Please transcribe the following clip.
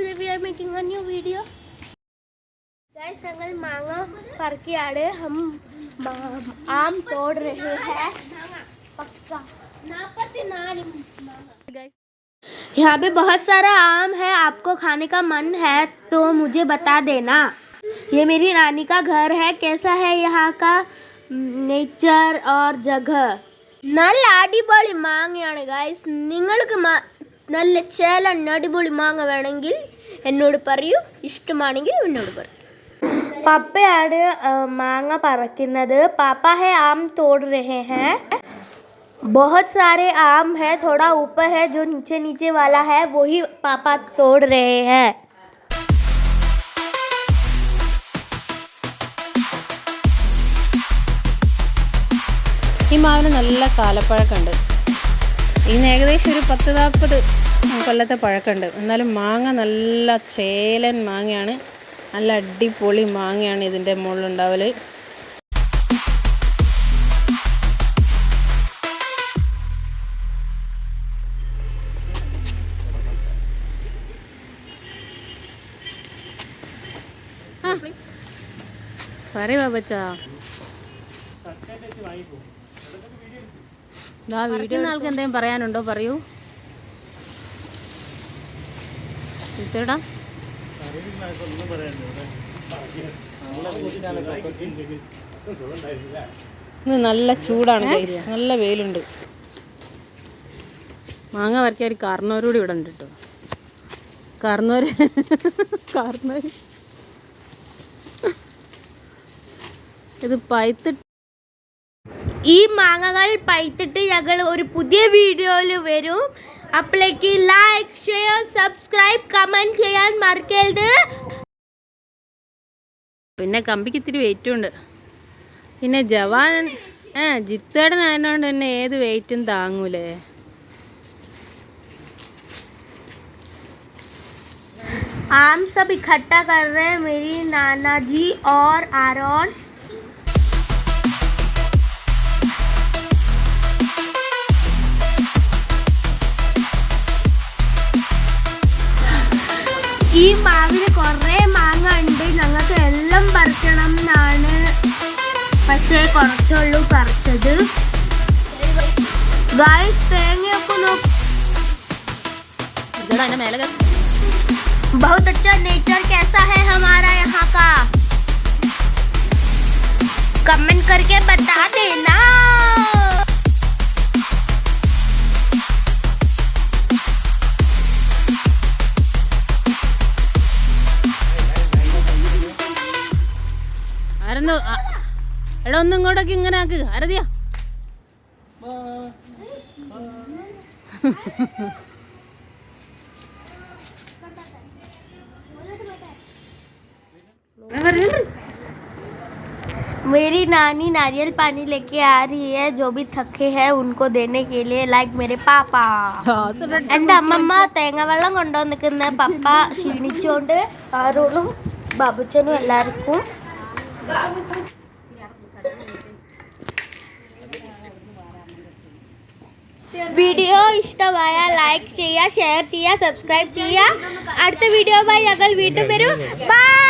today we are making a new video. Guys, अगर मांगा करके आ रहे हम आम तोड़ रहे हैं। पक्का। नापते नाल यहाँ पे बहुत सारा आम है आपको खाने का मन है तो मुझे बता देना। ये मेरी नानी का घर है कैसा है यहाँ का नेचर और जगह? नल നേച്ചർ बड़ी मांग यानी गाइस निंगल के मा... നല്ല ചേലൻ അടിപൊളി മാങ്ങ വേണമെങ്കിൽ എന്നോട് പറയൂ ഇഷ്ടമാണെങ്കിൽ എന്നോട് പറയൂ പപ്പയാണ് ആ, മാങ്ങ പറിക്കുന്നത് പാപ്പ है आम तोड़ रहे हैं बहुत सारे आम है थोड़ा ऊपर है जो नीचे नीचे वाला है वही पापा तोड़ रहे हैं ഈ മാവിന് നല്ല കാലപ്പഴക്കമുണ്ട് ഇന്ന് ഏകദേശം ഒരു പത്ത് നാൽപ്പത് കൊല്ലത്തെ പഴക്കമുണ്ട്. എന്നാലും മാങ്ങ നല്ല ചേലൻ മാങ്ങയാണ്. നല്ല അടിപൊളി മാങ്ങയാണ് ഇതിന്റെ മുകളിലുണ്ടാവൽ പറയുവാ ബച്ചാ വീഡിയോ ആൾക്ക് എന്തെങ്കിലും പറയാനുണ്ടോ? പറയൂ. ഇന്ന് നല്ല ചൂടാണ് guys. നല്ല വെയിലുണ്ട്. മാങ്ങ വരയ്ക്കാൻ ഒരു കാർന്നോരൂടി ഇവിടെ ഉണ്ട് കേട്ടോ കാർന്നോര്. കാർന്നോര്. ഇത് പൈത്തിട്ട് ഈ മാങ്ങകൾ പൈത്തിട്ട് ഞങ്ങൾ ഒരു പുതിയ വീഡിയോയിൽ വരും അപ്പോഴേക്ക് ലൈക്ക് ഷെയർ സബ്സ്ക്രൈബ് കമൻറ്റ് ചെയ്യാൻ മറക്കരുത് പിന്നെ കമ്പിക്ക് ഇത്തിരി വെയിറ്റും ഉണ്ട് പിന്നെ ജവാൻ ആ ജിത്തേടൻ ആയതുകൊണ്ട് തന്നെ ഏത് വെയിറ്റും താങ്ങൂലേ आम सब इकट्ठा कर रहे हैं मेरी नाना जी और आरोन ഈ മാവിന് കുറേ മാങ്ങ ഉണ്ട് ഞങ്ങൾക്ക് എല്ലാം പറിക്കണം എന്നാണ് പക്ഷേ കുറച്ചുള്ളൂ പറിച്ചത് ഗായ്സ് തേങ്ങയൊക്കെ നോക്ക് ഇതെടാ എൻ്റെ മേലെ കേ- बहुत अच्छा नेचर कैसा ആരെന്തോ ആ, എടാ ഒന്നും ഇങ്ങോട്ടൊക്കെ ഇങ്ങനെ ആക്ക് ആരതിയാ मेरी नानी नारियल पानी लेके आ रही है जो भी थके हैं उनको देने के लिए लाइक मेरे पापा എൻ്റെ അമ്മമ്മ തേങ്ങ വെള്ളം കൊണ്ടുവന്നിക്കുന്ന പപ്പ ക്ഷീണിച്ചുകൊണ്ട് ആരോളും ബാബുച്ചനും എല്ലാവർക്കും വീഡിയോ ഇഷ്ടമായ ലൈക്ക് ചെയ്യുക ഷെയർ ചെയ്യുക സബ്സ്ക്രൈബ് ചെയ്യുക. അടുത്ത വീഡിയോ ബൈ ഞങ്ങൾ വീണ്ടും വരും. ബൈ